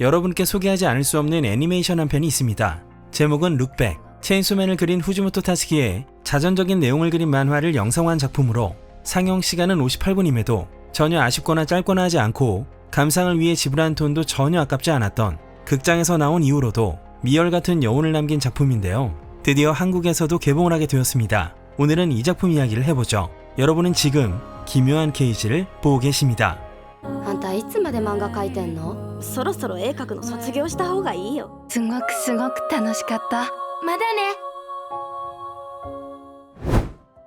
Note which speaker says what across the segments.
Speaker 1: 여러분께 소개하지 않을 수 없는 애니메이션 한 편이 있습니다. 제목은 룩백. 체인소맨을 그린 후지모토 타스키의 자전적인 내용을 그린 만화를 영상화한 작품으로 상영 시간은 58분임에도 전혀 아쉽거나 짧거나 하지 않고 감상을 위해 지불한 돈도 전혀 아깝지 않았던 극장에서 나온 이후로도 미열 같은 여운을 남긴 작품인데요. 드디어 한국에서도 개봉을 하게 되었습니다. 오늘은 이 작품 이야기를 해보죠. 여러분은 지금 기묘한 케이지를 보고 계십니다.
Speaker 2: あんたいつまで漫画描いてんの
Speaker 3: そろそろ絵描くの卒業した方がいいよ
Speaker 2: すごくすごく楽しかったまだね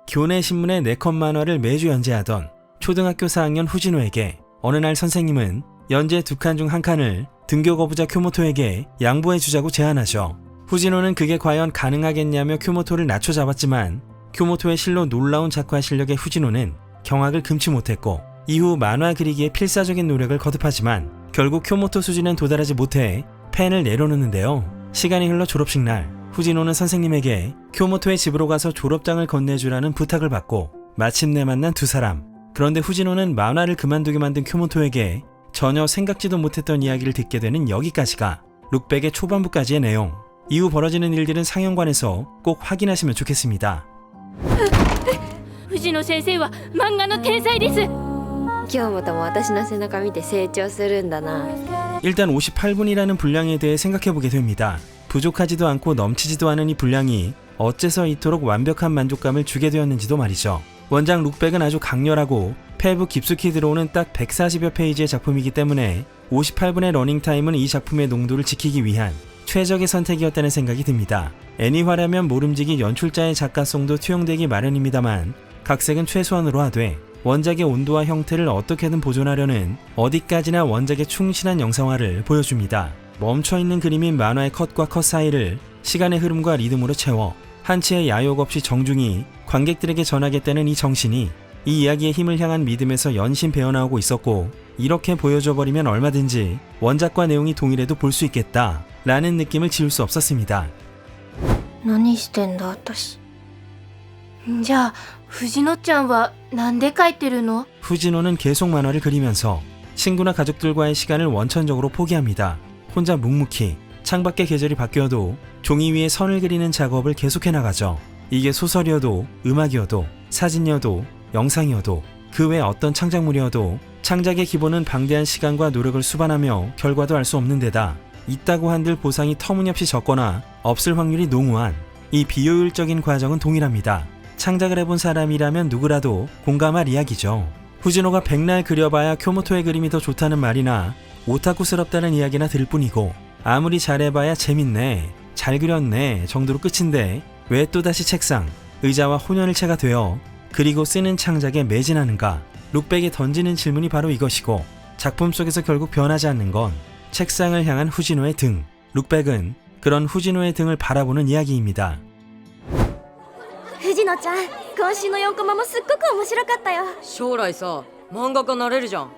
Speaker 1: 교내 신문의 네컷 만화를 매주 연재하던 초등학교 4학년 후진호에게 어느 날 선생님은 연재 두 칸 중 한 칸을 등교 거부자 큐모토에게 양보해 주자고 제안하죠. 후진호는 그게 과연 가능하겠냐며 큐모토를 낮춰 잡았지만 큐모토의 실로 놀라운 작화 실력의 후진호는 경악을 금치 못했고 이후 만화 그리기에 필사적인 노력을 거듭하지만 결국 큐모토 수준엔 도달하지 못해 펜을 내려놓는데요. 시간이 흘러 졸업식 날 후진호는 선생님에게 쿄모토의 집으로 가서 졸업장을 건네주라는 부탁을 받고 마침내 만난 두 사람. 그런데 후진호는 만화를 그만두게 만든 쿄모토에게 전혀 생각지도 못했던 이야기를 듣게 되는 여기까지가 룩백의 초반부까지의 내용. 이후 벌어지는 일들은 상영관에서 꼭 확인하시면 좋겠습니다.
Speaker 3: 藤野先生は漫画の天才です
Speaker 2: 今日もとも私の背中見て成長するんだな
Speaker 1: 일단 58분이라는 분량에 대해 생각해보게 됩니다. 부족하지도 않고 넘치지도 않은 이 분량이 어째서 이토록 완벽한 만족감을 주게 되었는지도 말이죠. 원작 룩백은 아주 강렬하고 폐부 깊숙이 들어오는 딱 140여 페이지의 작품이기 때문에 58분의 러닝타임은 이 작품의 농도를 지키기 위한 최적의 선택이었다는 생각이 듭니다. 애니화라면 모름지기 연출자의 작가성도 투영되기 마련입니다만 각색은 최소한으로 하되 원작의 온도와 형태를 어떻게든 보존하려는 어디까지나 원작에 충실한 영상화를 보여줍니다. 멈춰있는 그림인 만화의 컷과 컷 사이를 시간의 흐름과 리듬으로 채워 한치의 야욕 없이 정중히 관객들에게 전하겠다는 이 정신이 이 이야기의 힘을 향한 믿음에서 연신 배어나오고 있었고 이렇게 보여줘버리면 얼마든지 원작과 내용이 동일해도 볼 수 있겠다 라는 느낌을 지울 수 없었습니다.
Speaker 2: 何してんだ私
Speaker 3: じゃあ 후진호-짱 와 난데 카이테르노?
Speaker 1: 후진호는 계속 만화를 그리면서 친구나 가족들과의 시간을 원천적으로 포기합니다. 혼자 묵묵히 창밖의 계절이 바뀌어도 종이 위에 선을 그리는 작업을 계속해 나가죠. 이게 소설이어도 음악이어도 사진이어도 영상이어도 그 외 어떤 창작물이어도 창작의 기본은 방대한 시간과 노력을 수반하며 결과도 알 수 없는 데다 있다고 한들 보상이 터무니없이 적거나 없을 확률이 농후한 이 비효율적인 과정은 동일합니다. 창작을 해본 사람이라면 누구라도 공감할 이야기죠. 후진호가 백날 그려봐야 쿄모토의 그림이 더 좋다는 말이나 오타쿠스럽다는 이야기나 들을 뿐이고 아무리 잘해봐야 재밌네, 잘 그렸네 정도로 끝인데 왜 또다시 책상, 의자와 혼연일체가 되어 그리고 쓰는 창작에 매진하는가? 룩백에 던지는 질문이 바로 이것이고 작품 속에서 결국 변하지 않는 건 책상을 향한 후진호의 등. 룩백은 그런 후진호의 등을 바라보는 이야기입니다.
Speaker 3: 藤野ちゃん今週の4コマもすっごく面白かったよ
Speaker 4: 将来さ漫画家なれるじゃん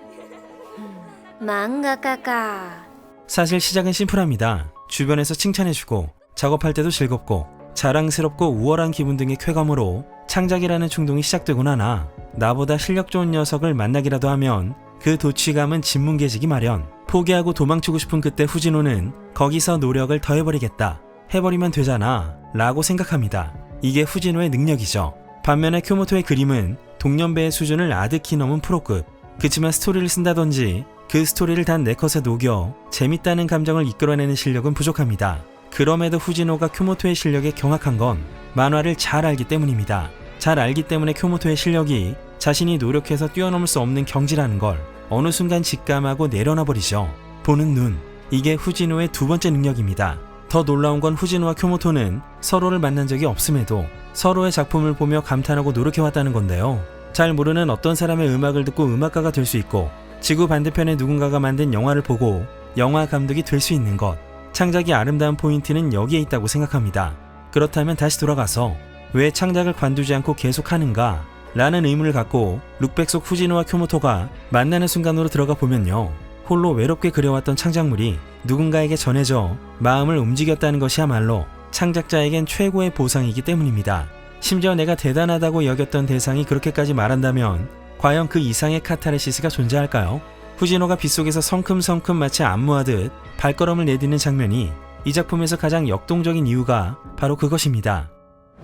Speaker 2: 漫画家か
Speaker 1: 사실 시작은 심플합니다. 주변에서 칭찬해주고 작업할 때도 즐겁고 자랑스럽고 우월한 기분 등의 쾌감으로 창작이라는 충동이 시작되곤 하나 나보다 실력 좋은 녀석을 만나기라도 하면 그 도취감은 진문계지기 마련. 포기하고 도망치고 싶은 그때 후진호는 거기서 노력을 더해버리겠다. 해버리면 되잖아. 라고 생각합니다. 이게 후진호의 능력이죠. 반면에 쿄모토의 그림은 동년배의 수준을 아득히 넘은 프로급. 그치만 스토리를 쓴다든지 그 스토리를 단 네 컷에 녹여 재밌다는 감정을 이끌어내는 실력은 부족합니다. 그럼에도 후진호가 쿄모토의 실력에 경악한 건 만화를 잘 알기 때문입니다. 잘 알기 때문에 쿄모토의 실력이 자신이 노력해서 뛰어넘을 수 없는 경지라는 걸 어느 순간 직감하고 내려놔 버리죠. 보는 눈. 이게 후진호의 두 번째 능력입니다. 더 놀라운 건 후진호와 쿄모토는 서로를 만난 적이 없음에도 서로의 작품을 보며 감탄하고 노력해왔다는 건데요. 잘 모르는 어떤 사람의 음악을 듣고 음악가가 될 수 있고 지구 반대편에 누군가가 만든 영화를 보고 영화 감독이 될 수 있는 것. 창작이 아름다운 포인트는 여기에 있다고 생각합니다. 그렇다면 다시 돌아가서 왜 창작을 관두지 않고 계속 하는가? 라는 의문을 갖고 룩백 속 후진호와 쿄모토가 만나는 순간으로 들어가 보면요. 홀로 외롭게 그려왔던 창작물이 누군가에게 전해져 마음을 움직였다는 것이야말로 창작자에겐 최고의 보상이기 때문입니다. 심지어 내가 대단하다고 여겼던 대상이 그렇게까지 말한다면 과연 그 이상의 카타르시스가 존재할까요? 후지노가 빗속에서 성큼성큼 마치 안무하듯 발걸음을 내딛는 장면이 이 작품에서 가장 역동적인 이유가 바로 그것입니다.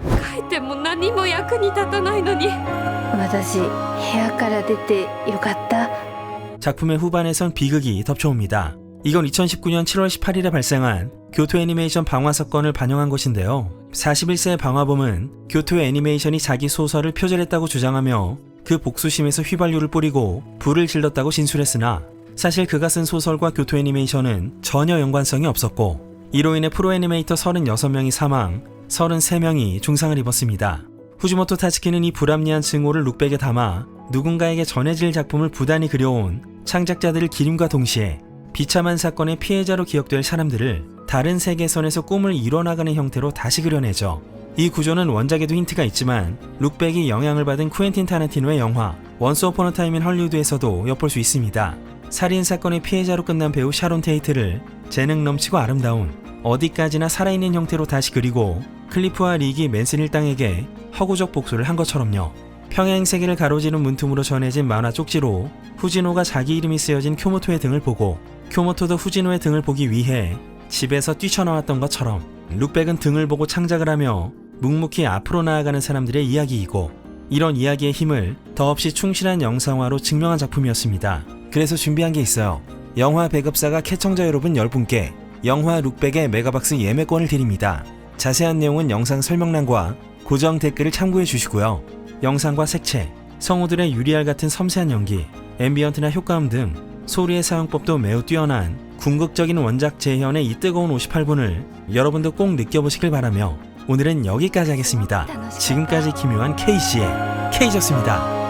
Speaker 2: 書いても何も役に立たないのに
Speaker 3: 私部屋から出てよかった
Speaker 1: 작품의 후반에선 비극이 덮쳐옵니다. 이건 2019년 7월 18일에 발생한 교토 애니메이션 방화 사건을 반영한 것인데요. 41세의 방화범은 교토 애니메이션이 자기 소설을 표절했다고 주장하며 그 복수심에서 휘발유를 뿌리고 불을 질렀다고 진술했으나 사실 그가 쓴 소설과 교토 애니메이션은 전혀 연관성이 없었고 이로 인해 프로 애니메이터 36명이 사망, 33명이 중상을 입었습니다. 후지모토 타츠키는 이 불합리한 증오를 룩백에 담아 누군가에게 전해질 작품을 부단히 그려온 창작자들을 기림과 동시에 비참한 사건의 피해자로 기억될 사람들을 다른 세계선에서 꿈을 이뤄나가는 형태로 다시 그려내죠. 이 구조는 원작에도 힌트가 있지만 룩백이 영향을 받은 쿠엔틴 타란티노의 영화 원스 오퍼너 타임 인 헐리우드에서도 엿볼 수 있습니다. 살인 사건의 피해자로 끝난 배우 샤론 테이트를 재능 넘치고 아름다운 어디까지나 살아있는 형태로 다시 그리고 클리프와 릭이 맨슨 일당에게 허구적 복수를 한 것처럼요. 평행 세계를 가로지른 문틈으로 전해진 만화 쪽지로 후지노가 자기 이름이 쓰여진 쿄모토의 등을 보고 쿄모토도 후지노의 등을 보기 위해 집에서 뛰쳐나왔던 것처럼 룩백은 등을 보고 창작을 하며 묵묵히 앞으로 나아가는 사람들의 이야기이고 이런 이야기의 힘을 더없이 충실한 영상화로 증명한 작품이었습니다. 그래서 준비한 게 있어요. 영화 배급사가 캐청자 여러분 10분께 영화 룩백의 메가박스 예매권을 드립니다. 자세한 내용은 영상 설명란과 고정 댓글을 참고해 주시고요. 영상과 색채, 성우들의 유리알 같은 섬세한 연기, 앰비언트나 효과음 등 소리의 사용법도 매우 뛰어난 궁극적인 원작 재현의 이 뜨거운 58분을 여러분도 꼭 느껴보시길 바라며 오늘은 여기까지 하겠습니다. 지금까지 기묘한 K씨의 K졌습니다.